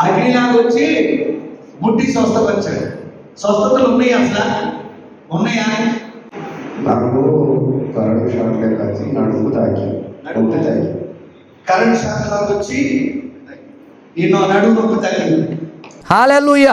అగ్నిలాగా వచ్చి ముట్టి స్వస్థపరిచాడు. స్వస్థతలు ఉన్నాయి అసలు? ఉన్నాయా? నాకు కరెంట్ షాక్ వచ్చి నడుము తాకి నొప్పి తాకి. కరెంట్ శాఖలోకి వచ్చి నిన్ను నడుము నొప్పి తగ్గింది. హాలూయ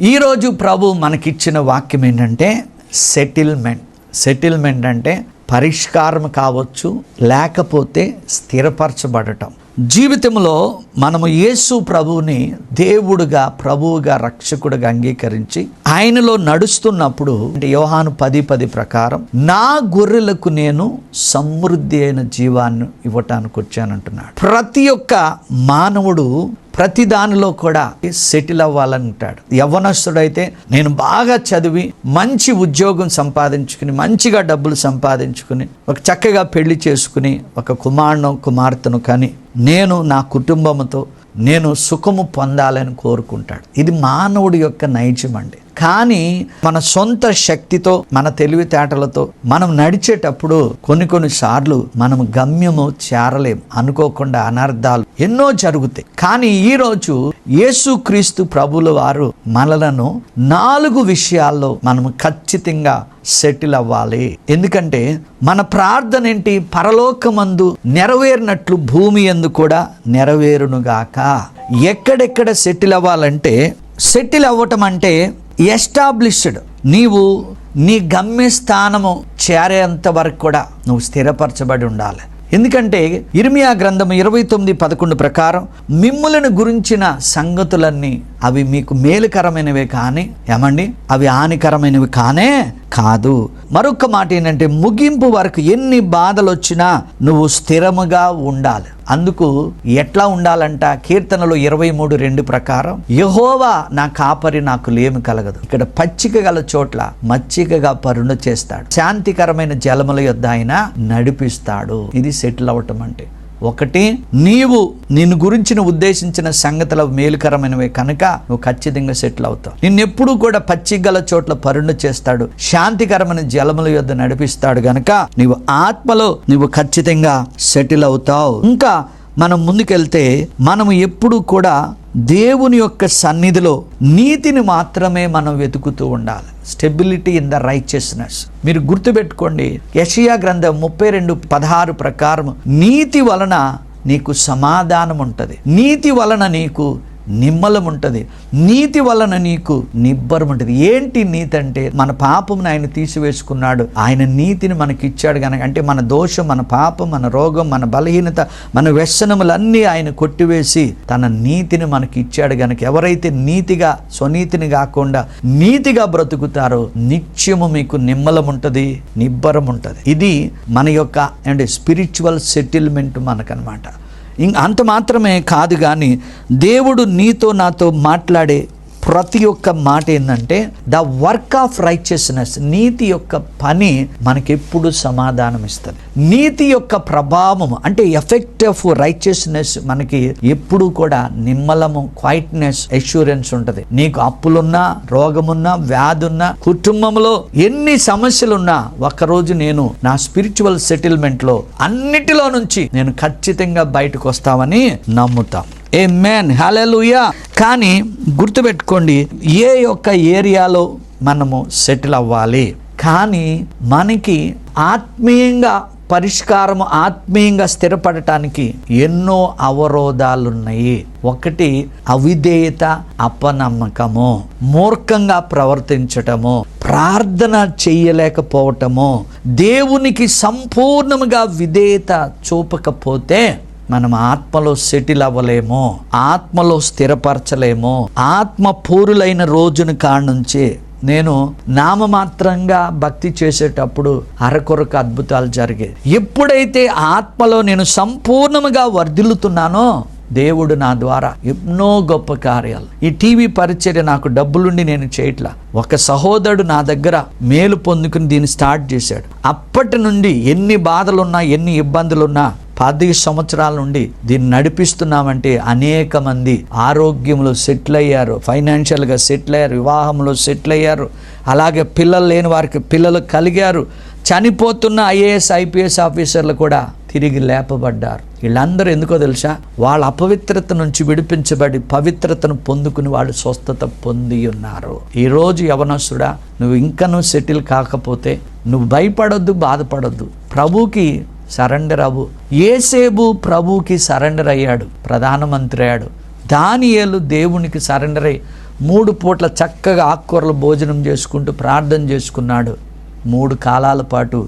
ఈరోజు ప్రభు మనకిచ్చిన వాక్యం ఏంటంటే సెటిల్మెంట్. సెటిల్మెంట్ అంటే పరిష్కారం కావచ్చు లేకపోతే స్థిరపరచబడటం. జీవితంలో మనము యేసు ప్రభువుని దేవుడుగా ప్రభువుగా రక్షకుడుగా అంగీకరించి ఆయనలో నడుస్తున్నప్పుడు అంటే యోహాను పది పది ప్రకారం నా గొర్రెలకు నేను సమృద్ధి అయిన జీవాన్ని ఇవ్వటానికి వచ్చానంటున్నాడు. ప్రతి ఒక్క మానవుడు ప్రతి దానిలో కూడా సెటిల్ అవ్వాలంటాడు యవ్వనస్తుడైతే నేను బాగా చదివి మంచి ఉద్యోగం సంపాదించుకుని మంచిగా డబ్బులు సంపాదించుకుని ఒక చక్కగా పెళ్ళి చేసుకుని ఒక కుమారును కుమార్తెను కానీ నేను నా కుటుంబంతో నేను సుఖము పొందాలని కోరుకుంటాడు. ఇది మానవుడి యొక్క నైజం అండి. కానీ మన సొంత శక్తితో మన తెలివితేటలతో మనం నడిచేటప్పుడు కొన్ని కొన్ని సార్లు మనం గమ్యము చేరలేం. అనుకోకుండా అనర్థాలు ఎన్నో జరుగుతాయి. కానీ ఈరోజు యేసుక్రీస్తు ప్రభుల వారు మనలను నాలుగు విషయాల్లో మనం ఖచ్చితంగా సెటిల్ అవ్వాలి. ఎందుకంటే మన ప్రార్థన ఏంటి? పరలోకమందు నెరవేరినట్లు భూమి ఎందు కూడా నెరవేరునుగాక. ఎక్కడెక్కడ సెటిల్ అవ్వాలంటే సెటిల్ అవ్వటం అంటే ఎస్టాబ్లిష్డ్ నీవు నీ గమ్యస్థానము చేరేంత వరకు కూడా నువ్వు స్థిరపరచబడి ఉండాలి. ఎందుకంటే ఇర్మియా గ్రంథం ఇరవై తొమ్మిది పదకొండు ప్రకారం మిమ్ములను గురించిన సంగతులన్నీ అవి మీకు మేలుకరమైనవే కానీ ఏమండి? అవి హానికరమైనవి కానే కాదు. మరొక మాట ఏంటంటే ముగింపు వరకు ఎన్ని బాధలు వచ్చినా నువ్వు స్థిరముగా ఉండాలి. అందుకు ఎట్లా ఉండాలంట? కీర్తనలో ఇరవై మూడు రెండు ప్రకారం యహోవా నా కాపరి నాకు లేమి కలగదు. ఇక్కడ పచ్చిక గల చోట్ల మచ్చికగా పరుణ చేస్తాడు. శాంతికరమైన జలముల యొద్ద ఆయన నడిపిస్తాడు. ఇది సెటిల్ అవటం అంటే. ఒకటి నీవు నిన్ను గురించిన ఉద్దేశించిన సంగతులు మేలుకరమైనవి కనుక నువ్వు ఖచ్చితంగా సెటిల్ అవుతావు. నిన్నెప్పుడు కూడా పచ్చిగల చోట్ల పరుణ చేస్తాడు. శాంతికరమైన జలముల యొద్ద నడిపిస్తాడు గనక నీవు ఆత్మలో నువ్వు ఖచ్చితంగా సెటిల్ అవుతావు. ఇంకా మనం ముందుకెళ్తే మనం ఎప్పుడు కూడా దేవుని యొక్క సన్నిధిలో నీతిని మాత్రమే మనం వెతుకుతూ ఉండాలి. స్టెబిలిటీ ఇన్ ద రైచియస్నెస్ మీరు గుర్తుపెట్టుకోండి యషియా గ్రంథం ముప్పై రెండు పదహారు ప్రకారం నీతి వలన నీకు సమాధానం ఉంటుంది. నీతి వలన నీకు నిమ్మలం ఉంటుంది. నీతి వలన నీకు నిబ్బరం ఉంటుంది. ఏంటి నీతి అంటే మన పాపమును ఆయన తీసివేసుకున్నాడు. ఆయన నీతిని మనకి ఇచ్చాడు కనుక అంటే మన దోషం మన పాపం మన రోగం మన బలహీనత మన వ్యసనములన్నీ ఆయన కొట్టివేసి తన నీతిని మనకి ఇచ్చాడు కనుక ఎవరైతే నీతిగా స్వనీతిని కాకుండా నీతిగా బ్రతుకుతారో నిత్యము మీకు నిమ్మలం ఉంటుంది నిబ్బరం ఉంటుంది. ఇది మన యొక్క అండ్ స్పిరిచువల్ సెటిల్మెంట్ మనకనమాట అంత మాత్రమే కాదు కానీ దేవుడు నీతో నాతో మాట్లాడే ప్రతి ఒక్క మాట ఏంటంటే ద వర్క్ ఆఫ్ రైచియస్నెస్ నీతి యొక్క పని మనకెప్పుడు సమాధానం ఇస్తుంది నీతి యొక్క ప్రభావం అంటే ఎఫెక్ట్ ఆఫ్ రైచియస్నెస్ మనకి ఎప్పుడు కూడా నిమ్మలము క్వైట్నెస్ ఎష్యూరెన్స్ ఉంటుంది. నీకు అప్పులున్నా రోగమున్నా వ్యాధున్నా కుటుంబంలో ఎన్ని సమస్యలున్నా ఒక్కరోజు నేను నా స్పిరిచువల్ సెటిల్మెంట్లో అన్నిటిలో నుంచి నేను ఖచ్చితంగా బయటకు వస్తామని నమ్ముతాం. ఏ మ్యాన్ హలెలుయా కానీ గుర్తుపెట్టుకోండి ఏ యొక్క ఏరియాలో మనము సెటిల్ అవ్వాలి? కానీ మనకి ఆత్మీయంగా పరిష్కారం ఆత్మీయంగా స్థిరపడటానికి ఎన్నో అవరోధాలున్నాయి. ఒకటి అవిధేయత అపనమ్మకము మూర్ఖంగా ప్రవర్తించటము ప్రార్థన చేయలేకపోవటము. దేవునికి సంపూర్ణముగా విధేయత చూపకపోతే మనం ఆత్మలో సెటిల్ అవ్వలేము ఆత్మలో స్థిరపరచలేము ఆత్మ పూరులైన రోజును కానుంచి నేను నామమాత్రంగా భక్తి చేసేటప్పుడు అరకొరకు అద్భుతాలు జరిగాయి ఎప్పుడైతే ఆత్మలో నేను సంపూర్ణముగా వర్ధిల్లుతున్నానో దేవుడు నా ద్వారా ఎన్నో గొప్ప కార్యాలు. ఈ టీవీ పరిచర్య నాకు డబ్బులుండి నేను చేయట్లా. ఒక సహోదరుడు నా దగ్గర మేలు పొందుకుని దీన్ని స్టార్ట్ చేశాడు. అప్పటి నుండి ఎన్ని బాధలున్నా ఎన్ని ఇబ్బందులున్నా పది సంవత్సరాల నుండి దీన్ని నడిపిస్తున్నామంటే అనేక మంది ఆరోగ్యంలో సెటిల్ అయ్యారు ఫైనాన్షియల్గా సెటిల్ అయ్యారు వివాహంలో సెటిల్ అయ్యారు. అలాగే పిల్లలు లేని వారికి పిల్లలు కలిగారు. చనిపోతున్న ఐఏఎస్ ఐపీఎస్ ఆఫీసర్లు కూడా తిరిగి లేపబడ్డారు. వీళ్ళందరూ ఎందుకో తెలుసా? వాళ్ళ అపవిత్రత నుంచి విడిపించబడి పవిత్రతను పొందుకుని వాళ్ళు స్వస్థత పొంది ఉన్నారు. ఈరోజు యవనస్తుడా నువ్వు ఇంకా నువ్వు సెటిల్ కాకపోతే నువ్వు భయపడొద్దు బాధపడొద్దు. ప్రభుకి సరెండర్ అవ్వు ఏసేబు ప్రభుకి సరెండర్ అయ్యాడు ప్రధానమంత్రి అయ్యాడు. దానియేలు దేవునికి సరెండర్ అయ్యి మూడు పూట్ల చక్కగా ఆకుకూరలు భోజనం చేసుకుంటూ ప్రార్థన చేసుకున్నాడు. మూడు కాలాల పాటు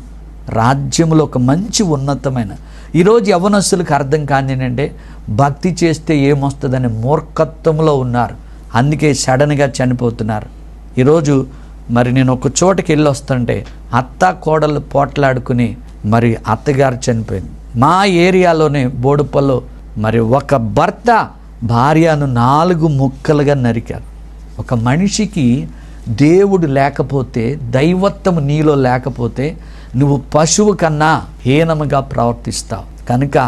రాజ్యంలో ఒక మంచి ఉన్నతమైన. ఈరోజు యవనస్తులకు అర్థం కాని ఏంటంటే భక్తి చేస్తే ఏమొస్తుందని మూర్ఖత్వంలో ఉన్నారు. అందుకే సడన్గా చనిపోతున్నారు. ఈరోజు మరి నేను ఒక చోటకి వెళ్ళి వస్తుంటే అత్త కోడలు పోట్లాడుకుని మరి అత్తగారు చనిపోయింది. మా ఏరియాలోనే బోడుపల్లో మరి ఒక భర్త భార్యను నాలుగు ముక్కలుగా నరికారు. ఒక మనిషికి దేవుడు లేకపోతే దైవత్వం నీలో లేకపోతే నువ్వు పశువు కన్నా హీనముగా ప్రవర్తిస్తావు. కనుక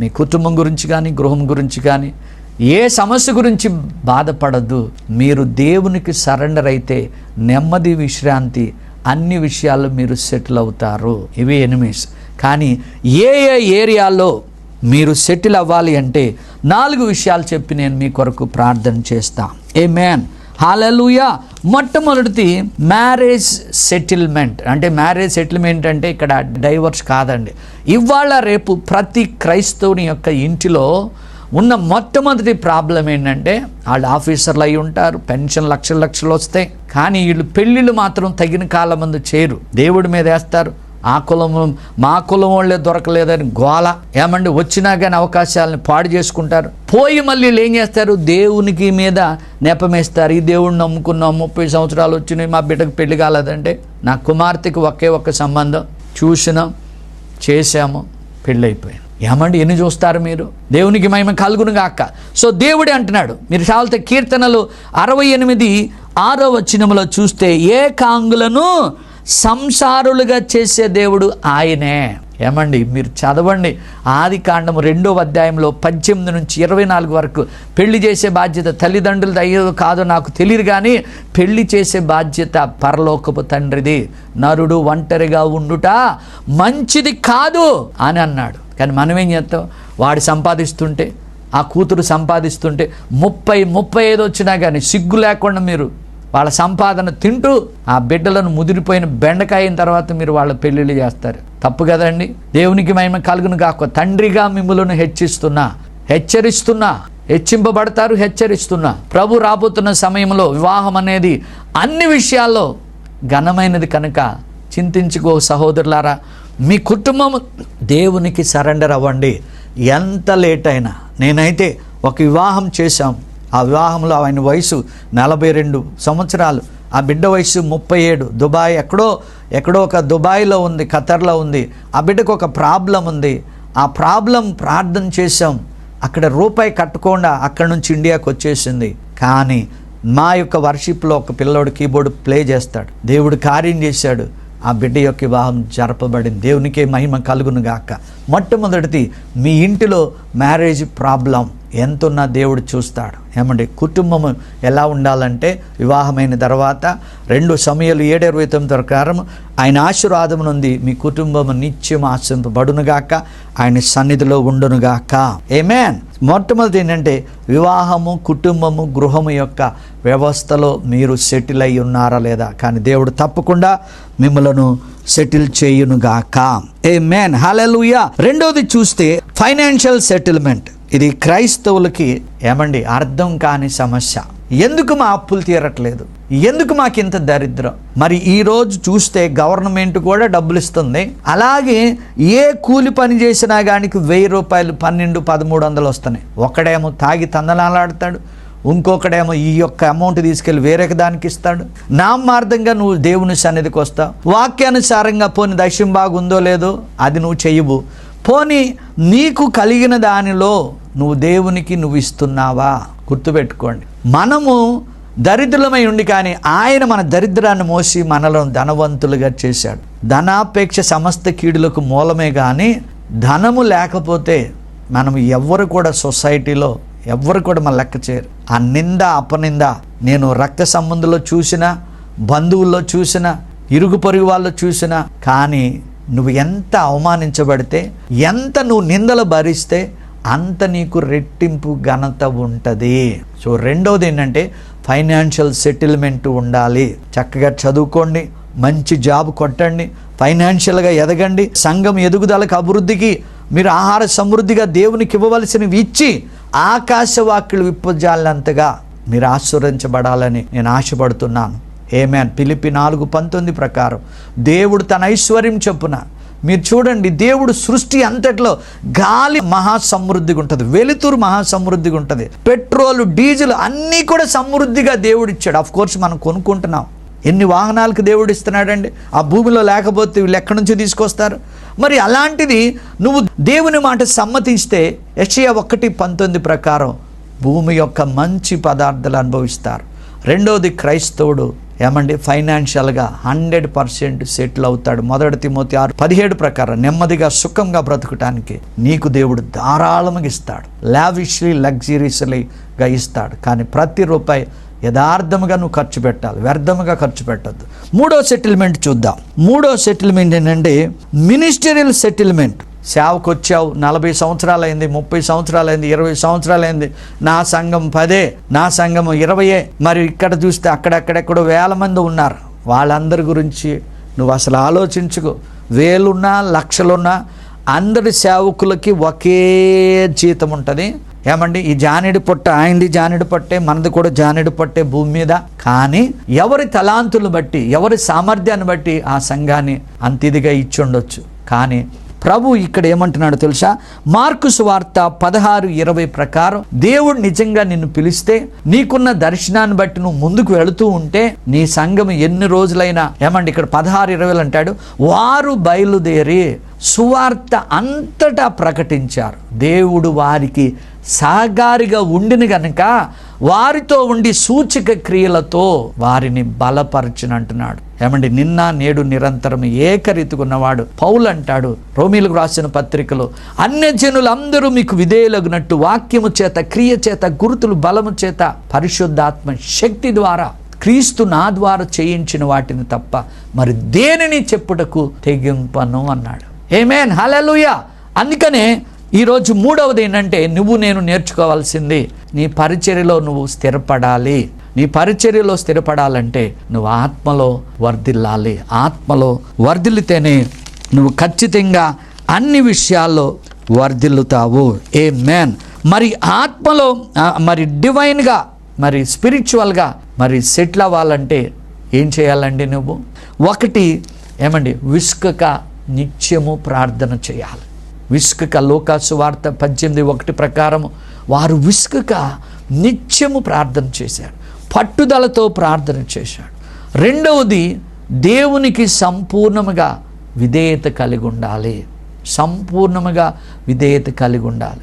మీ కుటుంబం గురించి కానీ గృహం గురించి కానీ ఏ సమస్య గురించి బాధపడద్దు. మీరు దేవునికి సరెండర్ అయితే నెమ్మది విశ్రాంతి అన్ని విషయాల్లో మీరు సెటిల్ అవుతారు. ఇవి ఎనిమిస్. కానీ ఏ ఏ ఏరియాలో మీరు సెటిల్ అవ్వాలి అంటే నాలుగు విషయాలు చెప్పి నేను మీ కొరకు ప్రార్థన చేస్తా. ఏ మ్యాన్ హాలూయా మొట్టమొదటిది మ్యారేజ్ సెటిల్మెంట్ అంటే మ్యారేజ్ సెటిల్మెంట్ అంటే ఇక్కడ డైవర్స్ కాదండి. ఇవాళ రేపు ప్రతి క్రైస్తవుని యొక్క ఇంటిలో ఉన్న మొట్టమొదటి ప్రాబ్లం ఏంటంటే వాళ్ళు ఆఫీసర్లు అయి ఉంటారు పెన్షన్ లక్షలు లక్షలు వస్తాయి కానీ వీళ్ళు పెళ్ళిళ్ళు మాత్రం తగిన కాలం ముందు చేయరు. దేవుడి మీద వేస్తారు. ఆ కులం మా కులం వాళ్ళే దొరకలేదని గోల. ఏమండి వచ్చినా కానీ అవకాశాలను పాడు చేసుకుంటారు. పోయి మళ్ళీ ఏం చేస్తారు? దేవునికి మీద నెపమేస్తారు. ఈ దేవుడిని నమ్ముకున్నాం ముప్పై సంవత్సరాలు వచ్చినాయి మా బిడ్డకు పెళ్ళి కాలేదంటే నా కుమార్తెకి ఒకే ఒక్క సంబంధం. చూసినాం చేశాము పెళ్ళైపోయాను ఏమండి ఎన్ని చూస్తారు మీరు? దేవునికి మహిమ కలుగును గాక. సో దేవుడే అంటున్నాడు. మీరు చాలితే కీర్తనలు అరవై ఎనిమిది ఆరో వచనములో చూస్తే ఏకాంగులను సంసారులుగా చేసే దేవుడు ఆయనే. ఏమండి మీరు చదవండి. ఆది కాండము రెండో అధ్యాయంలో పద్దెనిమిది నుంచి ఇరవై నాలుగు వరకు పెళ్ళి చేసే బాధ్యత తల్లిదండ్రులది అయ్యేదో కాదో నాకు తెలియదు కానీ పెళ్ళి చేసే బాధ్యత పరలోకపు తండ్రిది. నరుడు ఒంటరిగా ఉండుట మంచిది కాదు అని అన్నాడు. కానీ మనం ఏం చేస్తాం? వాడు సంపాదిస్తుంటే ఆ కూతురు సంపాదిస్తుంటే ముప్పై ముప్పై ఐదు వచ్చినా కానీ సిగ్గు లేకుండా మీరు వాళ్ళ సంపాదన తింటూ ఆ బిడ్డలను ముదిరిపోయిన బెండకాయిన తర్వాత మీరు వాళ్ళ పెళ్ళిళ్ళు చేస్తారు. తప్పు కదండి? దేవునికి మహిమ కలుగును కాక తండ్రిగా మిమ్మలను హెచ్చిస్తున్నా హెచ్చరిస్తున్నా హెచ్చింపబడతారు హెచ్చరిస్తున్నా. ప్రభు రాబోతున్న సమయంలో వివాహం అనేది అన్ని విషయాల్లో ఘనమైనది కనుక. చింతించుకో సహోదరులారా మీ కుటుంబం దేవునికి సరెండర్ అవ్వండి. ఎంత లేట్ అయినా. నేనైతే ఒక వివాహం చేశాం. ఆ వివాహంలో ఆయన వయసు నలభై రెండు సంవత్సరాలు. ఆ బిడ్డ వయసు ముప్పై ఏడు. దుబాయ్ ఎక్కడో ఎక్కడో ఒక దుబాయ్లో ఉంది ఖతర్లో ఉంది. ఆ బిడ్డకు ఒక ప్రాబ్లం ఉంది. ఆ ప్రాబ్లం ప్రార్థన చేశాం. అక్కడ రూపాయి కట్టకుండా అక్కడ నుంచి ఇండియాకి వచ్చేసింది. కానీ మా యొక్క వర్షిప్లో ఒక పిల్లోడు కీబోర్డ్ ప్లే చేస్తాడు. దేవుడు కార్యం చేశాడు. ఆ బిడ్డ యొక్క వివాహం జరపబడింది. దేవునికే మహిమ కలుగును గాక మొట్టమొదటిది మీ ఇంటిలో మ్యారేజ్ ప్రాబ్లం. ఎంతున్నా దేవుడు చూస్తాడు. ఏమండి? కుటుంబము ఎలా ఉండాలంటే వివాహమైన తర్వాత రెండు సమయాలు ఏడరవై తొమ్మిది ప్రకారం ఆయన ఆశీర్వాదం నుండి మీ కుటుంబం నిత్యం ఆశింపబడునుగాక ఆయన సన్నిధిలో ఉండునుగాక. ఏమేన్ మొట్టమొదటి ఏంటంటే వివాహము కుటుంబము గృహము యొక్క వ్యవస్థలో మీరు సెటిల్ అయి ఉన్నారా లేదా? కానీ దేవుడు తప్పకుండా మిమ్మలను సెటిల్ చేయునుగాక. ఏ మేన్ హాలూయా రెండోది చూస్తే ఫైనాన్షియల్ సెటిల్మెంట్. ఇది క్రైస్తవులకి ఏమండి అర్థం కాని సమస్య. ఎందుకు మా అప్పులు తీరట్లేదు? ఎందుకు మాకు ఇంత దరిద్రం? మరి ఈరోజు చూస్తే గవర్నమెంట్ కూడా డబ్బులు ఇస్తుంది అలాగే ఏ కూలి పని చేసినా గానికి వెయ్యి రూపాయలు పన్నెండు పదమూడు వందలు వస్తున్నాయి. ఒకడేమో తాగి తందనాలాడతాడు ఇంకొకడేమో ఈ యొక్క అమౌంట్ తీసుకెళ్ళి వేరొక దానికి ఇస్తాడు. నామార్థంగా నువ్వు దేవుని సన్నిధికి వస్తావు. వాక్యానుసారంగా పోని దశం బాగుందో లేదో అది నువ్వు చెయ్యవు. పోని నీకు కలిగిన దానిలో నువ్వు దేవునికి నువ్వు ఇస్తున్నావా? గుర్తుపెట్టుకోండి. మనము దరిద్రులమై ఉండి కానీ ఆయన మన దరిద్రాన్ని మోసి మనలను ధనవంతులుగా చేశాడు. ధనాపేక్ష సమస్త కీడులకు మూలమే కానీ ధనము లేకపోతే మనం ఎవ్వరు కూడా సొసైటీలో ఎవ్వరు కూడా మన లెక్క చేయరు. ఆ నింద అపనింద నేను రక్త సంబంధంలో చూసిన బంధువుల్లో చూసిన ఇరుగు పొరుగు వాళ్ళు చూసినా కానీ నువ్వు ఎంత అవమానించబడితే ఎంత నువ్వు నిందలు భరిస్తే అంత నీకు రెట్టింపు ఘనత ఉంటుంది. సో రెండవది ఏంటంటే ఫైనాన్షియల్ సెటిల్మెంట్ ఉండాలి. చక్కగా చదువుకోండి మంచి జాబ్ కొట్టండి ఫైనాన్షియల్గా ఎదగండి సంఘం ఎదుగుదలకు అభివృద్ధికి మీరు ఆహార సమృద్ధిగా దేవునికి ఇవ్వవలసినవి ఇచ్చి ఆకాశవాక్యులు విప్పజాలంతగా మీరు ఆశీర్వదించబడాలని నేను ఆశపడుతున్నాను. ఏమే పిలిపి నాలుగు పంతొమ్మిది ప్రకారం దేవుడు తన ఐశ్వర్యం చొప్పున మీరు చూడండి దేవుడు సృష్టి అంతట్లో గాలి మహాసమృద్ధిగా ఉంటుంది వెలుతురు మహాసమృద్ధిగా ఉంటుంది పెట్రోల్ డీజిల్ అన్నీ కూడా సమృద్ధిగా దేవుడు ఇచ్చాడు అఫ్ కోర్స్ మనం కొనుక్కుంటున్నాం. ఎన్ని వాహనాలకు దేవుడు ఇస్తున్నాడండి ఆ భూమిలో లేకపోతే వీళ్ళు ఎక్కడి నుంచి తీసుకొస్తారు? మరి అలాంటిది నువ్వు దేవుని మాట సమ్మతిస్తే యషయ ఒకటి పంతొమ్మిది ప్రకారం భూమి యొక్క మంచి పదార్థాలు అనుభవిస్తారు. రెండవది క్రైస్తవుడు ఏమండి? ఫైనాన్షియల్గా హండ్రెడ్ పర్సెంట్ సెటిల్ అవుతాడు. మొదటి తిమోతి ఆరు పదిహేడు ప్రకారం నెమ్మదిగా సుఖంగా బ్రతకటానికి నీకు దేవుడు ధారాళముగా ఇస్తాడు. లావిష్లీ లగ్జరీస్లీగా ఇస్తాడు. కానీ ప్రతి రూపాయి యథార్థముగా నువ్వు ఖర్చు పెట్టాలి. వ్యర్థముగా ఖర్చు పెట్టద్దు. మూడో సెటిల్మెంట్ చూద్దాం. మూడో సెటిల్మెంట్ ఏంటంటే మినిస్టరియల్ సెటిల్మెంట్ సేవకు వచ్చావు నలభై సంవత్సరాలైంది ముప్పై సంవత్సరాలైంది ఇరవై సంవత్సరాలైంది. నా సంఘం పదే నా సంఘం ఇరవయే. మరి ఇక్కడ చూస్తే అక్కడెక్కడెక్కడో వేల మంది ఉన్నారు. వాళ్ళందరి గురించి నువ్వు అసలు ఆలోచించుకో. వేలున్నా లక్షలున్నా అందరి సేవకులకి ఒకే జీతం ఉంటుంది. ఏమండి? ఈ జానెడు పొట్ట ఆయనది జానెడు పట్టే మనది కూడా జానెడు పట్టే భూమి మీద. కానీ ఎవరి తలాంతులు బట్టి ఎవరి సామర్థ్యాన్ని బట్టి ఆ సంఘాన్ని అంత ఇదిగా ఇచ్చి ఉండొచ్చు కానీ ప్రభు ఇక్కడ ఏమంటున్నాడు తెలుసా? మార్కు సువార్త పదహారు ఇరవై ప్రకారం దేవుడు నిజంగా నిన్ను పిలిస్తే నీకున్న దర్శనాన్ని బట్టి నువ్వు ముందుకు వెళుతూ ఉంటే నీ సంఘం ఎన్ని రోజులైనా ఏమండి ఇక్కడ పదహారు ఇరవైలు అంటాడు వారు బయలుదేరి సువార్త అంతటా ప్రకటించారు. దేవుడు వారికి సహకారిగా ఉండిన గనక వారితో ఉండి సూచిక క్రియలతో వారిని బలపరచునంటున్నాడు. ఏమండి? నిన్న నేడు నిరంతరం ఏకరీతికున్నవాడు పౌలు అంటాడు రోమిలకు రాసిన పత్రికలో అన్య జనులందరూ మీకు విధేయులగినట్టు వాక్యము చేత క్రియ చేత గురుతులు బలము చేత పరిశుద్ధాత్మ శక్తి ద్వారా క్రీస్తు నా ద్వారా చేయించిన వాటిని తప్ప మరి దేనిని చెప్పుటకు తెగింపను? అన్నాడు. ఏమేన్ హలలుయా అందుకనే ఈరోజు మూడవది ఏంటంటే నువ్వు నేను నేర్చుకోవాల్సింది నీ పరిచర్యలో నువ్వు స్థిరపడాలి. నీ పరిచర్యలో స్థిరపడాలంటే నువ్వు ఆత్మలో వర్ధిల్లాలి. ఆత్మలో వర్ధిల్లితేనే నువ్వు ఖచ్చితంగా అన్ని విషయాల్లో వర్ధిల్లుతావు. ఏ మ్యాన్ మరి ఆత్మలో మరి డివైన్గా మరి స్పిరిచువల్గా మరి సెటిల్ అవ్వాలంటే ఏం చేయాలండి నువ్వు? ఒకటి ఏమండి విసుకక నిత్యము ప్రార్థన చేయాలి. విసుకక లోకాసు వార్త పద్దెనిమిది ఒకటి ప్రకారం వారు విసుకక నిత్యము ప్రార్థన చేశాడు పట్టుదలతో ప్రార్థన చేశాడు. రెండవది దేవునికి సంపూర్ణముగా విధేయత కలిగి ఉండాలి. సంపూర్ణముగా విధేయత కలిగి ఉండాలి.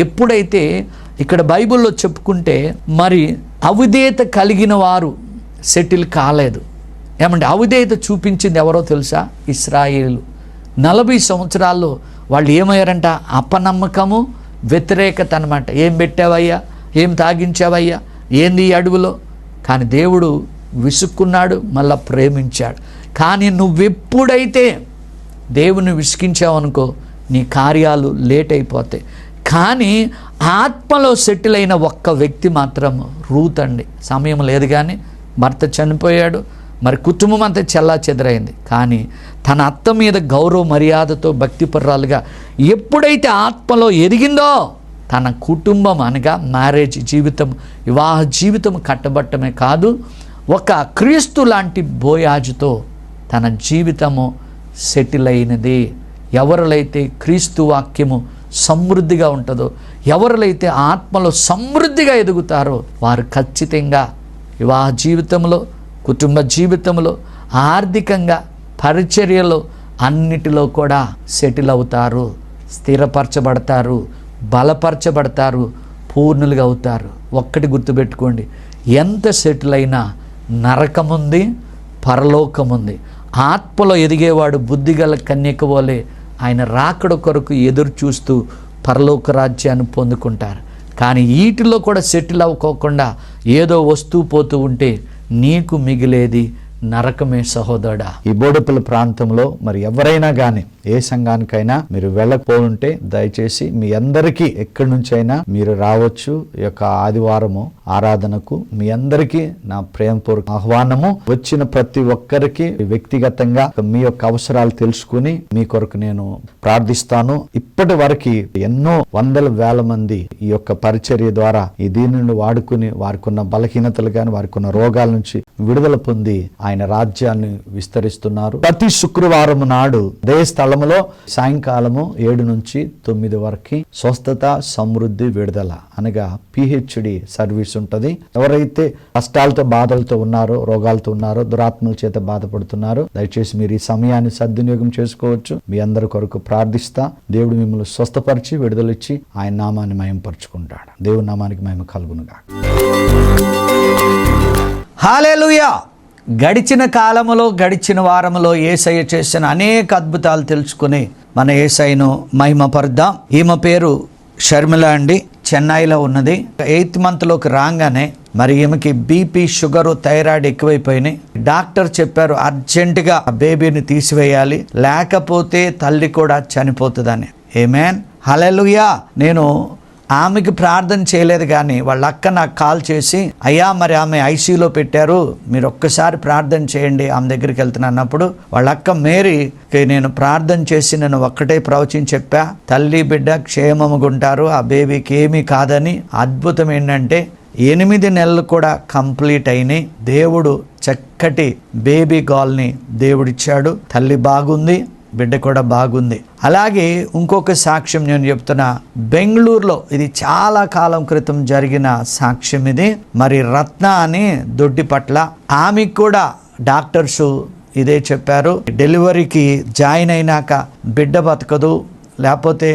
ఎప్పుడైతే ఇక్కడ బైబిల్లో చెప్పుకుంటే మరి అవిధేయత కలిగిన వారు సెటిల్ కాలేదు. ఏమంటే అవిధేయత చూపించింది ఎవరో తెలుసా? ఇస్రాయేలు. నలభై సంవత్సరాల్లో వాళ్ళు ఏమయ్యారంట? అపనమ్మకము వ్యతిరేకత అనమాట ఏం పెట్టావయ్యా? ఏం తాగించావయ్యా? ఏంది ఈ అడవిలో? కానీ దేవుడు విసుక్కున్నాడు మళ్ళా ప్రేమించాడు. కానీ నువ్వెప్పుడైతే దేవుని విసిగించావనుకో నీ కార్యాలు లేట్ అయిపోతాయి కానీ ఆత్మలో సెటిల్ అయిన ఒక్క వ్యక్తి మాత్రం రూత్ అండి. సమయం లేదు కానీ భర్త చనిపోయాడు మరి కుటుంబం అంతా చెల్లా చెదరైంది. కానీ తన అత్త మీద గౌరవ మర్యాదతో భక్తిపర్రాలుగా ఎప్పుడైతే ఆత్మలో ఎదిగిందో తన కుటుంబం అనగా మ్యారేజ్ జీవితం వివాహ జీవితం కట్టబట్టమే కాదు ఒక క్రీస్తు లాంటి బోయాజుతో తన జీవితము సెటిల్ అయినది. ఎవరులైతే క్రీస్తు వాక్యము సమృద్ధిగా ఉంటుందో ఎవరులైతే ఆత్మలో సమృద్ధిగా ఎదుగుతారో వారు ఖచ్చితంగా వివాహ జీవితంలో కుటుంబ జీవితంలో ఆర్థికంగా పరిచర్యలో అన్నిటిలో కూడా సెటిల్ అవుతారు స్థిరపరచబడతారు బలపరచబడతారు పూర్ణులుగా అవుతారు. ఒక్కటి గుర్తుపెట్టుకోండి ఎంత సెటిల్ అయినా నరకముంది పరలోకముంది. ఆత్మలో ఎదిగేవాడు బుద్ధిగల కన్యక వలె ఆయన రాకడ కొరకు ఎదురు చూస్తూ పరలోక రాజ్యాన్ని పొందుకుంటారు. కానీ వీటిలో కూడా సెటిల్ అవ్వకోకుండా ఏదో వస్తూ పోతూ ఉంటే నీకు మిగిలేది నరకమే సహోదరుడా. ఈ బోడుపల్లి ప్రాంతంలో మరి ఎవరైనా కానీ ఏ సంఘానికైనా మీరు వెళ్ళకపోతుంటే దయచేసి మీ అందరికీ ఎక్కడి నుంచైనా మీరు రావచ్చు. ఈ యొక్క ఆదివారము ఆరాధనకు మీ అందరికీ నా ప్రేమపూర్వక ఆహ్వానము. వచ్చిన ప్రతి ఒక్కరికి వ్యక్తిగతంగా మీ యొక్క అవసరాలు తెలుసుకుని మీ కొరకు నేను ప్రార్థిస్తాను. ఇప్పటి వరకు ఎన్నో వందల వేల మంది ఈ యొక్క పరిచర్య ద్వారా ఈ దీనిని వాడుకుని వారికి ఉన్న బలహీనతలు కానీ వారికి ఉన్న రోగాల నుంచి విడుదల పొంది ఆయన రాజ్యాన్ని విస్తరిస్తున్నారు. ప్రతి శుక్రవారం నాడు అదే స్థలములో సాయంకాలము ఏడు నుంచి తొమ్మిది వరకు స్వస్థత సమృద్ధి విడుదల అనగా పిహెచ్డి సర్వీస్ ఉంటుంది. ఎవరైతే కష్టాలతో బాధలతో ఉన్నారో రోగాలతో ఉన్నారో దురాత్మల చేత బాధపడుతున్నారో దయచేసి మీరు ఈ సమయాన్ని సద్వినియోగం చేసుకోవచ్చు. మీ అందరి కొరకు ప్రార్థిస్తా. దేవుడు మిమ్మల్ని స్వస్థపరిచి విడుదలిచ్చి ఆయన నామాన్ని మయంపరుచుకుంటాడు. దేవుడి నామానికి మేము కలుగునుగా హాలేలుయా గడిచిన కాలములో గడిచిన వారములో ఏసయ్య చేసిన అనేక అద్భుతాలు తెలుసుకుని మన ఏసైను మహిమపరుద్దాం. ఈమె పేరు షర్మిల అండి. చెన్నైలో ఉన్నది. ఎయిత్ మంత్లోకి రాగానే మరి ఈమెకి బీపీ షుగర్ థైరాయిడ్ ఎక్కువైపోయినాయి. డాక్టర్ చెప్పారు అర్జెంటుగా ఆ బేబీని తీసివేయాలి. లేకపోతే తల్లి కూడా చనిపోతుందని. ఏమేన్ హలెలుయా నేను ఆమెకి ప్రార్థన చేయలేదు కానీ వాళ్ళ అక్క నాకు కాల్ చేసి అయ్యా మరి ఆమె ఐసీలో పెట్టారు మీరు ఒక్కసారి ప్రార్థన చేయండి ఆమె దగ్గరికి వెళ్తున్నప్పుడు వాళ్ళ అక్క మేరీకి నేను ప్రార్థన చేసి నేను ఒక్కటే ప్రవచించి చెప్పా తల్లి బిడ్డ క్షేమముగుంటారు ఆ బేబీకి ఏమీ కాదని. అద్భుతం ఏంటంటే ఎనిమిది నెలలు కూడా కంప్లీట్ అయినాయి దేవుడు చక్కటి బేబీ గాల్ని దేవుడిచ్చాడు తల్లి బాగుంది బిడ్డ కూడా బాగుంది. అలాగే ఇంకొక సాక్ష్యం నేను చెప్తున్నా బెంగళూరులో ఇది చాలా కాలం క్రితం జరిగిన సాక్ష్యం ఇది. మరి రత్న అని దొడ్డి పట్ల ఆమెకు కూడా డాక్టర్స్ ఇదే చెప్పారు డెలివరీకి జాయిన్ అయినాక బిడ్డ బతకదు లేకపోతే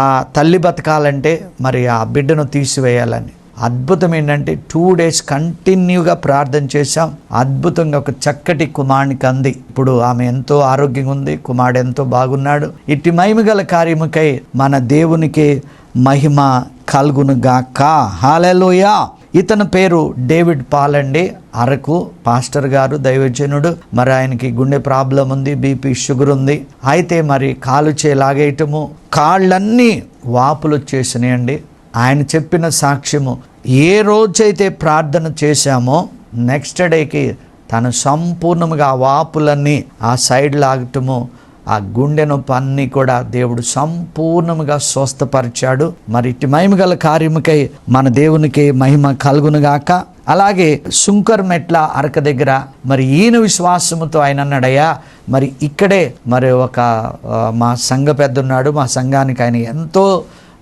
ఆ తల్లి బతకాలంటే మరి ఆ బిడ్డను తీసివేయాలని. అద్భుతం ఏంటంటే టూ డేస్ కంటిన్యూగా ప్రార్థన చేశాం. అద్భుతంగా ఒక చక్కటి కుమారునికి అంది. ఇప్పుడు ఆమె ఎంతో ఆరోగ్యంగా ఉంది కుమారుడు ఎంతో బాగున్నాడు. ఇట్టి మహిమగల కార్యముకై మన దేవునికి మహిమ కలుగునుగాక. హాలెలుయా ఇతని పేరు డేవిడ్ పాల్ అండి. అరకు పాస్టర్ గారు దైవజనుడు. మరి ఆయనకి గుండె ప్రాబ్లం ఉంది బీపీ షుగర్ ఉంది. అయితే మరి కాలు చేయలాగేయటము కాళ్ళన్నీ వాపులు వచ్చేసినాయండి ఆయన చెప్పిన సాక్ష్యము ఏ రోజైతే ప్రార్థన చేశామో నెక్స్ట్ డేకి తను సంపూర్ణంగా ఆ వాపులన్నీ ఆ సైడ్ లాగటము ఆ గుండె నొప్పి అన్నీ కూడా దేవుడు సంపూర్ణముగా స్వస్థపరిచాడు. మరి ఇటు మహిమ గల కార్యముకై మన దేవునికి మహిమ కలుగునుగాక. అలాగే శుంకర్ మెట్ల అరక దగ్గర మరి ఈయన విశ్వాసముతో ఆయన అన్నాడయ్యా మరి ఇక్కడే మరి ఒక మా సంఘ పెద్ద ఉన్నాడు మా సంఘానికి ఆయన ఎంతో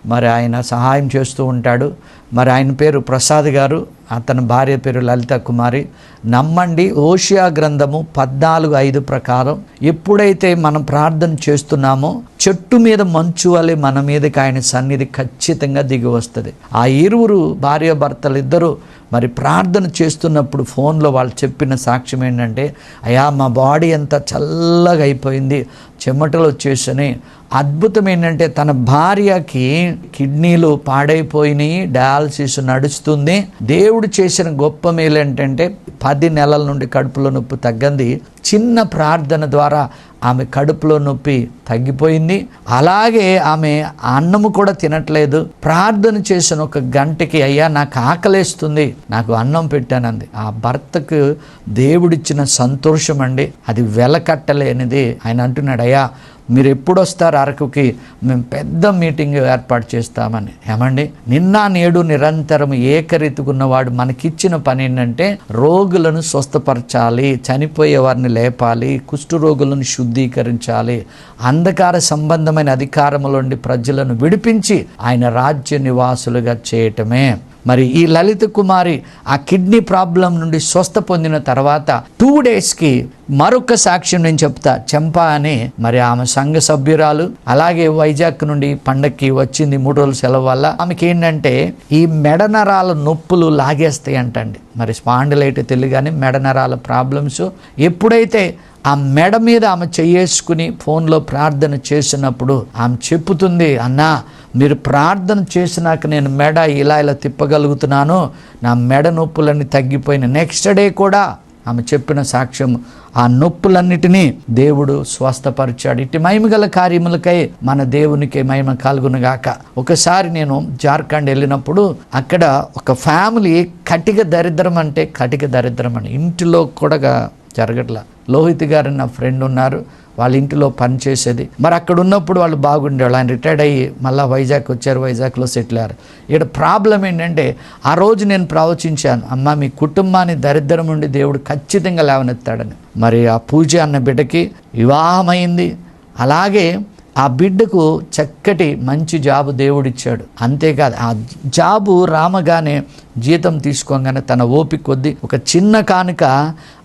మరి ఆయన సహాయం చేస్తూ ఉంటాడు. మరి ఆయన పేరు ప్రసాద్ గారు. అతని భార్య పేరు లలిత కుమారి. నమ్మండి ఓషియా గ్రంథము పద్నాలుగు ఐదు ప్రకారం ఎప్పుడైతే మనం ప్రార్థన చేస్తున్నామో చెట్టు మీద మంచు వలె మన మీదకి ఆయన సన్నిధి ఖచ్చితంగా దిగి వస్తుంది. ఆ ఇరువురు భార్య భర్తలు ఇద్దరు మరి ప్రార్థన చేస్తున్నప్పుడు ఫోన్లో వాళ్ళు చెప్పిన సాక్ష్యం ఏంటంటే అయ్యా మా బాడీ అంతా చల్లగా అయిపోయింది చెమటలు వచ్చేసని అద్భుతం ఏంటంటే తన భార్యకి కిడ్నీలు పాడైపోయినాయి డయాలసిస్ నడుస్తుంది. దేవుడు చేసిన గొప్ప మేలు ఏంటంటే పది నెలల నుండి కడుపులో నొప్పి తగ్గింది. చిన్న ప్రార్థన ద్వారా ఆమె కడుపులో నొప్పి తగ్గిపోయింది. అలాగే ఆమె అన్నము కూడా తినట్లేదు. ప్రార్థన చేసిన ఒక గంటకి అయ్యా నాకు ఆకలేస్తుంది. నాకు అన్నం పెట్టానంది. ఆ భర్తకు దేవుడిచ్చిన సంతోషం అండి అది వెలకట్టలేనిది. ఆయన అంటున్నాడు అయ్యా మీరు ఎప్పుడు వస్తారు అరకుకి? మేము పెద్ద మీటింగ్ ఏర్పాటు చేస్తామని. ఏమండి? నిన్న నేడు నిరంతరం ఏకరీతికున్నవాడు మనకిచ్చిన పని ఏంటంటే రోగులను స్వస్థపరచాలి చనిపోయే వారిని లేపాలి కుష్టు రోగులను శుద్ధీకరించాలి అంధకార సంబంధమైన అధికారముల నుండి ప్రజలను విడిపించి ఆయన రాజ్య నివాసులుగా చేయటమే. మరి ఈ లలిత కుమారి ఆ కిడ్నీ ప్రాబ్లం నుండి స్వస్థ పొందిన తర్వాత టూ డేస్కి మరొక సాక్ష్యం నేను చెప్తా. చెంపా అని మరి ఆమె సంఘ సభ్యురాలు అలాగే వైజాగ్ నుండి పండక్కి వచ్చింది మూడు రోజుల సెలవు వల్ల ఆమెకి ఏంటంటే ఈ మెడనరాల నొప్పులు లాగేస్తాయి అంటండి మరి స్పాండిలైట్ తెలియగానే మెడనరాల ప్రాబ్లమ్స్. ఎప్పుడైతే ఆ మెడ మీద ఆమె చెయ్యేసుకుని ఫోన్లో ప్రార్థన చేసినప్పుడు ఆమె చెప్పుతుంది అన్నా మీరు ప్రార్థన చేసినాక నేను మెడ ఇలా ఇలా తిప్పగలుగుతున్నాను నా మెడ నొప్పులన్నీ తగ్గిపోయిన నెక్స్ట్ డే కూడా ఆమె చెప్పిన సాక్ష్యం ఆ నొప్పులన్నిటినీ దేవుడు స్వస్థపరిచాడు. ఇటు మహిమగల కార్యములకై మన దేవునికి మహిమ కలుగునుగాక. ఒకసారి నేను జార్ఖండ్ వెళ్ళినప్పుడు అక్కడ ఒక ఫ్యామిలీ కటిక దరిద్రం అంటే కటిక దరిద్రం అని ఇంటిలో కూడా జరగట్లా. లోహిత్ గారు నా ఫ్రెండ్ ఉన్నారు వాళ్ళ ఇంటిలో పని చేసేది. మరి అక్కడ ఉన్నప్పుడు వాళ్ళు బాగుండేవాళ్ళు. ఆయన రిటైర్డ్ అయ్యి మళ్ళీ వైజాగ్ వచ్చారు వైజాగ్లో సెటిల్ అయ్యారు. ఇక్కడ ప్రాబ్లం ఏంటంటే ఆ రోజు నేను ప్రవచించాను అమ్మ మీ కుటుంబాన్ని దరిద్రం నుండి దేవుడు ఖచ్చితంగా లేవనెత్తాడని. మరి ఆ పూజ అన్న బిడ్డకి వివాహమైంది. అలాగే ఆ బిడ్డకు చక్కటి మంచి జాబు దేవుడిచ్చాడు. అంతేకాదు ఆ జాబు రామగానే జీతం తీసుకోగానే తన ఓపిక కొద్దీ ఒక చిన్న కానుక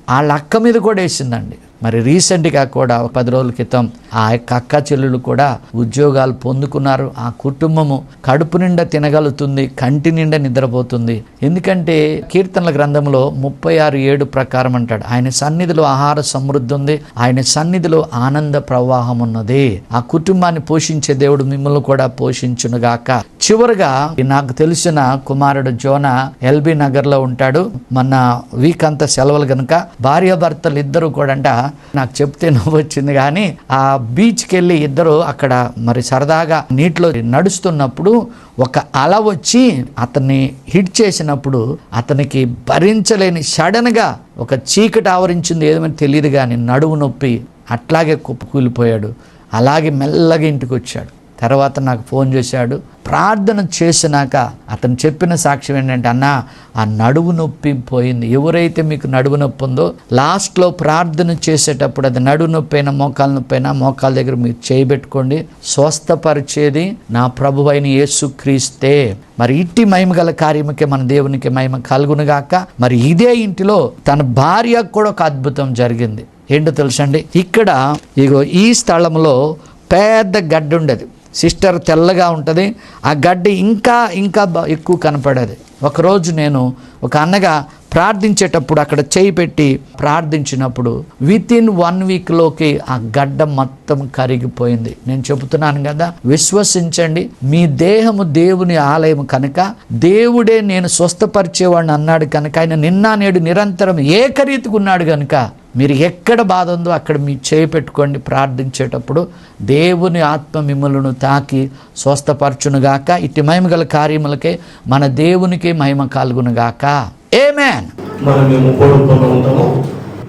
వాళ్ళ అక్క మీద కూడా వేసిందండి. మరి రీసెంట్గా కూడా ఒక పది రోజుల క్రితం ఆ యొక్క అక్క చెల్లెలు కూడా ఉద్యోగాలు పొందుకున్నారు. ఆ కుటుంబము కడుపు నిండా తినగలుగుతుంది కంటి నిండా నిద్రపోతుంది. ఎందుకంటే కీర్తనల గ్రంథంలో ముప్పై ఆరు ఏడు ప్రకారం అంటాడు ఆయన సన్నిధిలో ఆహార సమృద్ధి ఉంది ఆయన సన్నిధిలో ఆనంద ప్రవాహం ఉన్నది. ఆ కుటుంబాన్ని పోషించే దేవుడు మిమ్మల్ని కూడా పోషించునుగాక చివరగా నాకు తెలిసిన కుమారుడు జోన ఎల్బీ నగర్లో ఉంటాడు. మన వీక్ అంతా సెలవులు గనుక భార్యాభర్తలు ఇద్దరు కూడా అంట నాకు చెప్తే నవ్వు వచ్చింది కానీ ఆ బీచ్కి వెళ్ళి ఇద్దరు అక్కడ మరి సరదాగా నీటిలో నడుస్తున్నప్పుడు ఒక అల వచ్చి అతన్ని హిట్ చేసినప్పుడు అతనికి భరించలేని సడన్గా ఒక చీకటి ఆవరించింది. ఏమని తెలియదు కానీ నడువు నొప్పి అట్లాగే కుప్పకూలిపోయాడు. అలాగే మెల్లగా ఇంటికి వచ్చాడు తర్వాత నాకు ఫోన్ చేశాడు. ప్రార్థన చేసినాక అతను చెప్పిన సాక్ష్యం ఏంటంటే అన్న ఆ నడువు నొప్పి పోయింది. ఎవరైతే మీకు నడువు నొప్పి ఉందో లాస్ట్లో ప్రార్థన చేసేటప్పుడు అది నడువు నొప్పి అయినా మోకాల నొప్పి అయినా మోకాల దగ్గర మీరు చేయబెట్టుకోండి. స్వస్థపరిచేది నా ప్రభు అయిన యేసుక్రీస్తే మరి ఇట్టి మహిమ గల కార్యముకే మన దేవునికి మహిమ కలుగునుగాక మరి ఇదే ఇంటిలో తన భార్యకు కూడా ఒక అద్భుతం జరిగింది. ఏంటో తెలుసండి? ఇక్కడ ఇగో ఈ స్థలంలో పెద్ద గడ్డ ఉండేది సిస్టర్ తెల్లగా ఉంటుంది. ఆ గడ్డి ఇంకా ఇంకా ఎక్కువ కనపడేది. ఒకరోజు నేను ఒక అన్నగా ప్రార్థించేటప్పుడు అక్కడ చేయి పెట్టి ప్రార్థించినప్పుడు విత్ ఇన్ వన్ వీక్లోకి ఆ గడ్డ మొత్తం కరిగిపోయింది. నేను చెబుతున్నాను కదా విశ్వసించండి. మీ దేహము దేవుని ఆలయం కనుక దేవుడే నేను స్వస్థపరిచేవాడిని అన్నాడు కనుక ఆయన నిన్న నేడు నిరంతరం ఏకరీతిగా ఉన్నాడు కనుక మీరు ఎక్కడ బాధ ఉందో అక్కడ మీ చేయి పెట్టుకోండి ప్రార్థించేటప్పుడు దేవుని ఆత్మ మిమ్మలను తాకి స్వస్థపరచునుగాక. ఇట్టి మహిమ గల కార్యములకే మన దేవునికి మహిమ కలుగునుగాక. ఏమేన్ మనం మేము కోరుకుని ఉంటాము.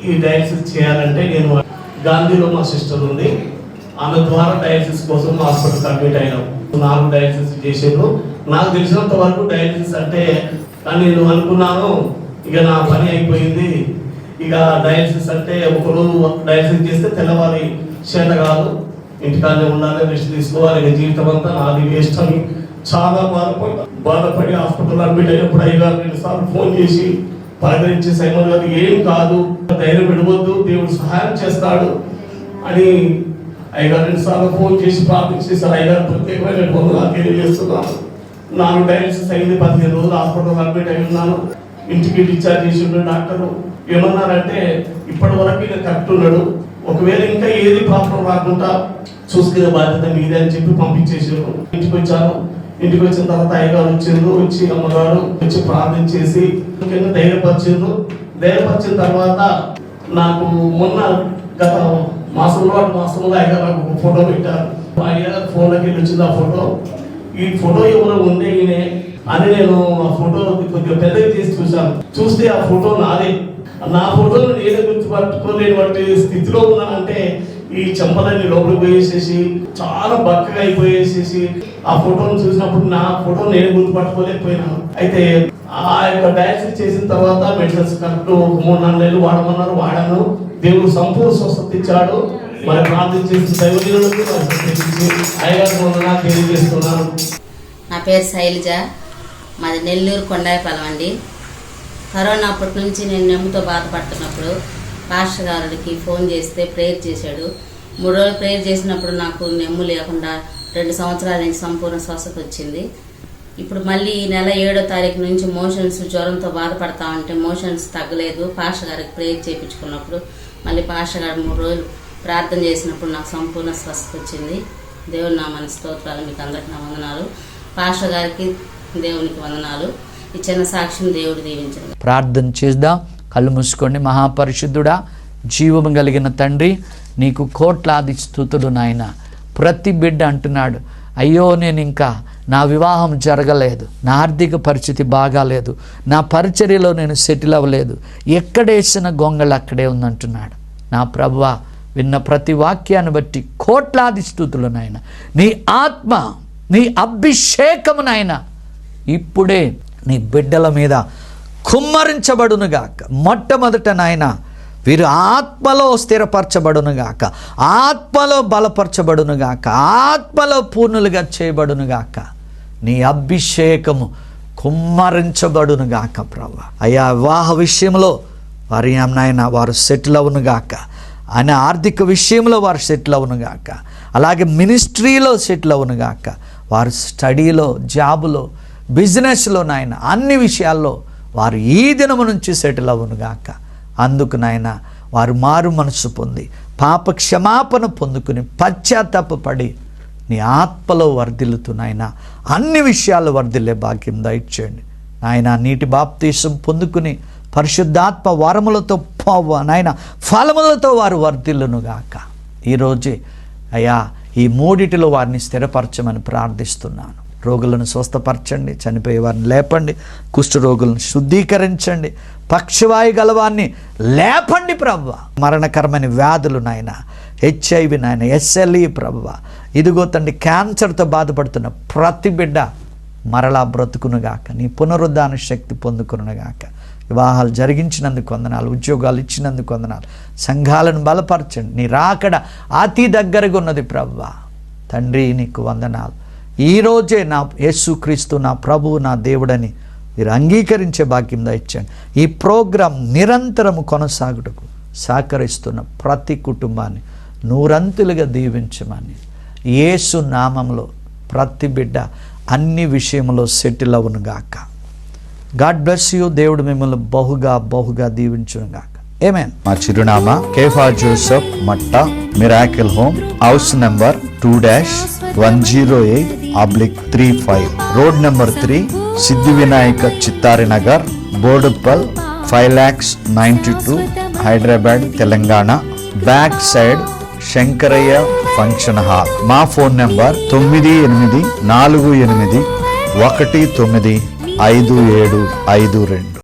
ఈ డయాలసిస్ చేయాలంటే నేను గాంధీలో మా సిస్టర్ ఉంది. ఆమె ద్వారా డయాలసిస్ కోసం హాస్పిటల్ అడ్మిట్ అయినాం. నాకు డయాలసిస్ చేసాను నాకు తెలిసినంత వరకు డయాలసిస్ అంటే నేను అనుకున్నాను ఇక నా పని అయిపోయింది. ఇక డయాలసిస్ అంటే ఒకరోజు డయాలసిస్ చేస్తే తెల్లవారి చేత కాదు. ఇంటికాడే ఉండాలి రెస్ట్ తీసుకోవాలి. ఇక జీవితం అంతా నాది వేస్ట్ అని చాలా బాధపడి బాధపడి హాస్పిటల్ అడ్మిట్ అయినప్పుడు అయ్యారు రెండు సార్లు ఫోన్ చేసి పలకరించి సైమన్ గారు ఏం కాదు. ధైర్యం విడవద్దు దేవుడు సహాయం చేస్తాడు అని అయ్యగారు రెండు సార్లు ఫోన్ చేసి ప్రార్థించి సార్ అయ్యగారు ప్రత్యేకమైన పొందలు తెలియజేస్తున్నాను నాకు డయాలసిస్ అయింది పదిహేను రోజులు హాస్పిటల్ అడ్మిట్ అయి ఉన్నాను. ఇంటికి డిశ్చార్జ్ చేసి ఉండే డాక్టర్ ఏమన్నారంటే ఇప్పటి వరకు ఇక కరెక్ట్ ఉన్నాడు. ఒకవేళ ఇంకా ఏది ప్రాబ్లం రాకుండా చూసుకునే బాధ్యత మీదే అని చెప్పి పంపించేసారు ఇంటికి వచ్చాను. ఇంటికి వచ్చిన తర్వాత అయ్యగారు వచ్చిండ్రు వచ్చి అమ్మగారు వచ్చి ప్రార్థన చేసి కింద ధైర్యపరిచిండ్రు ధైర్యపరిచిన తర్వాత నాకు మొన్న గత మాసంలో అటు మాసంలో అయ్యగారు నాకు ఒక ఫోటో పెట్టారు. అయ్యగారు ఫోన్లోకి వెళ్ళి వచ్చింది ఆ ఫోటో. ఈ ఫోటో ఎవరో ఉండే ఈయనే అని నేను ఆ ఫోటో కొద్దిగా పెద్దగా తీసి చూశాను. చూస్తే ఆ ఫోటో నాదే. నా ఫోటోను నేనే గుర్తుపట్టుకోలేనటువంటి స్థితిలో ఉన్నానంటే ఈ చెంపలన్నీ లోపలికి పోయేసేసి చాలా బక్కగా అయిపోయేసేసి ఆ ఫోటోను చూసినప్పుడు నా ఫోటో నేను గుర్తుపట్టుకోలేకపోయినాను. అయితే ఆ యొక్క డయాలసిస్ చేసిన తర్వాత మెడిసిన్స్ కరెక్ట్ మూడు నాలుగు నెలలు వాడమన్నారు వాడాను. దేవుడు సంపూర్ణ స్వస్థత ఇచ్చాడు. మరి ప్రార్థన చేసిన దైవజనులకు అయ్యగారు తెలియజేస్తున్నాను. నా పేరు శైలజ. మాది నెల్లూరు కొండాయపాలెం అండి. కరోనా అప్పటి నుంచి నేను నెమ్ముతో బాధపడుతున్నప్పుడు పాస్టర్ గారికి ఫోన్ చేస్తే ప్రేయర్ చేశాడు. మూడు రోజులు ప్రేయర్ చేసినప్పుడు నాకు నెమ్ము లేకుండా రెండు సంవత్సరాల నుంచి సంపూర్ణ స్వస్థత వచ్చింది. ఇప్పుడు మళ్ళీ ఈ నెల ఏడో తారీఖు నుంచి మోషన్స్ జ్వరంతో బాధపడతా ఉంటే మోషన్స్ తగ్గలేదు. పాస్టర్ గారికి ప్రేయర్ చేయించుకున్నప్పుడు మళ్ళీ పాస్టర్ గారు మూడు రోజులు ప్రార్థన చేసినప్పుడు నాకు సంపూర్ణ స్వస్థత వచ్చింది. దేవుడు నా మన స్తోత్రాలు మీకు అందరికి నా వందనాలు. పాస్టర్ గారికి దేవునికి వందనాలు. ఇచ్చిన సాక్ష్యం దేవుడు దీవించండి ప్రార్థన చేద్దాం. కళ్ళు మూసుకోండి. మహాపరిశుద్ధుడా జీవము కలిగిన తండ్రి నీకు కోట్లాది స్థుతులు నాయన. ప్రతి బిడ్డ అంటున్నాడు అయ్యో నేను ఇంకా నా వివాహం జరగలేదు. నా ఆర్థిక పరిస్థితి బాగాలేదు. నా పరిచర్యలో నేను సెటిల్ అవ్వలేదు. ఎక్కడేసిన గొంగళ అక్కడే ఉందంటున్నాడు. నా ప్రభువ విన్న ప్రతి వాక్యాన్ని బట్టి కోట్లాది స్థుతులు నాయన. నీ ఆత్మ నీ అభిషేకము నాయన. ఇప్పుడే నీ బిడ్డల మీద కుమ్మరించబడునుగాక. మొట్టమొదట నాయన వీరు ఆత్మలో స్థిరపరచబడునుగాక. ఆత్మలో బలపరచబడునుగాక. ఆత్మలో పూర్ణులుగా చేయబడునుగాక. నీ అభిషేకము కుమ్మరించబడునుగాక ప్రభా అయ్యా వివాహ విషయంలో వారి నాయన వారు సెటిల్ అవునుగాక. ఆయన ఆర్థిక విషయంలో వారు సెటిల్ అవునుగాక. అలాగే మినిస్ట్రీలో సెటిల్ అవునుగాక. వారు స్టడీలో జాబులో బిజినెస్లో నాయన అన్ని విషయాల్లో వారు ఈ దినము నుంచి సెటిల్ అవునుగాక అందుకు నాయన వారు మారు మనసు పొంది పాప క్షమాపణ పొందుకుని పశ్చాత్తాపడి నీ ఆత్మలో వర్ధిల్లుతూ అన్ని విషయాలు వర్ధిల్లే భాగ్యం దయచేయండి. నాయన నీటి బాప్తీసం పొందుకుని పరిశుద్ధాత్మ వరములతో నాయన ఫలములతో వారు వర్ధిల్లునుగాక ఈరోజే అయ్యా ఈ మూడిటిలో వారిని స్థిరపరచమని ప్రార్థిస్తున్నాను. రోగులను స్వస్థపరచండి చనిపోయే వారిని లేపండి కుష్ఠ రోగులను శుద్ధీకరించండి పక్షివాయు గలవాన్ని లేపండి ప్రవ్వ మరణకరమైన వ్యాధులు నాయన హెచ్ఐవి నాయన ఎస్ఎల్ఈ ప్రవ్వ ఇదిగో తండ్రి క్యాన్సర్తో బాధపడుతున్న ప్రతి బిడ్డ మరలా బ్రతుకునుగాక నీ పునరుద్ధాన శక్తి పొందుకునుగాక. వివాహాలు జరిగించినందుకు వందనాలు ఉద్యోగాలు ఇచ్చినందుకు వందనాలు. సంఘాలను బలపరచండి. నీ రాకడ అతి దగ్గరగా ఉన్నది ప్రవ్వ తండ్రి నీకు వందనాలు. ఈరోజే నా యేసుక్రీస్తు నా ప్రభువు నా దేవుడని మీరు అంగీకరించే భాగ్యం ఇచ్చాను ఈ ప్రోగ్రాం నిరంతరము కొనసాగుటకు సహకరిస్తున్న ప్రతి కుటుంబాన్ని నూరంతులుగా దీవించమని యేసు నామంలో ప్రతి బిడ్డ అన్ని విషయంలో సెటిల్ అవునుగాక గాడ్ బ్లెస్ యూ. దేవుడు మిమ్మల్ని బహుగా బహుగా దీవించునుగాక ఏమేన్ మా చిరునామా Kepha Joseph Matta miracle home house number two dash one zero eight oblique three five road number three Siddhi Vinayaka Chittari Nagar Boduppal five lakes ninety two Hyderabad Telangana back side Shankaraiah function hall మా phone number తొమ్మిది ఎనిమిది నాలుగు ఎనిమిది ఒకటి తొమ్మిది ఐదు ఏడు ఐదు రెండు.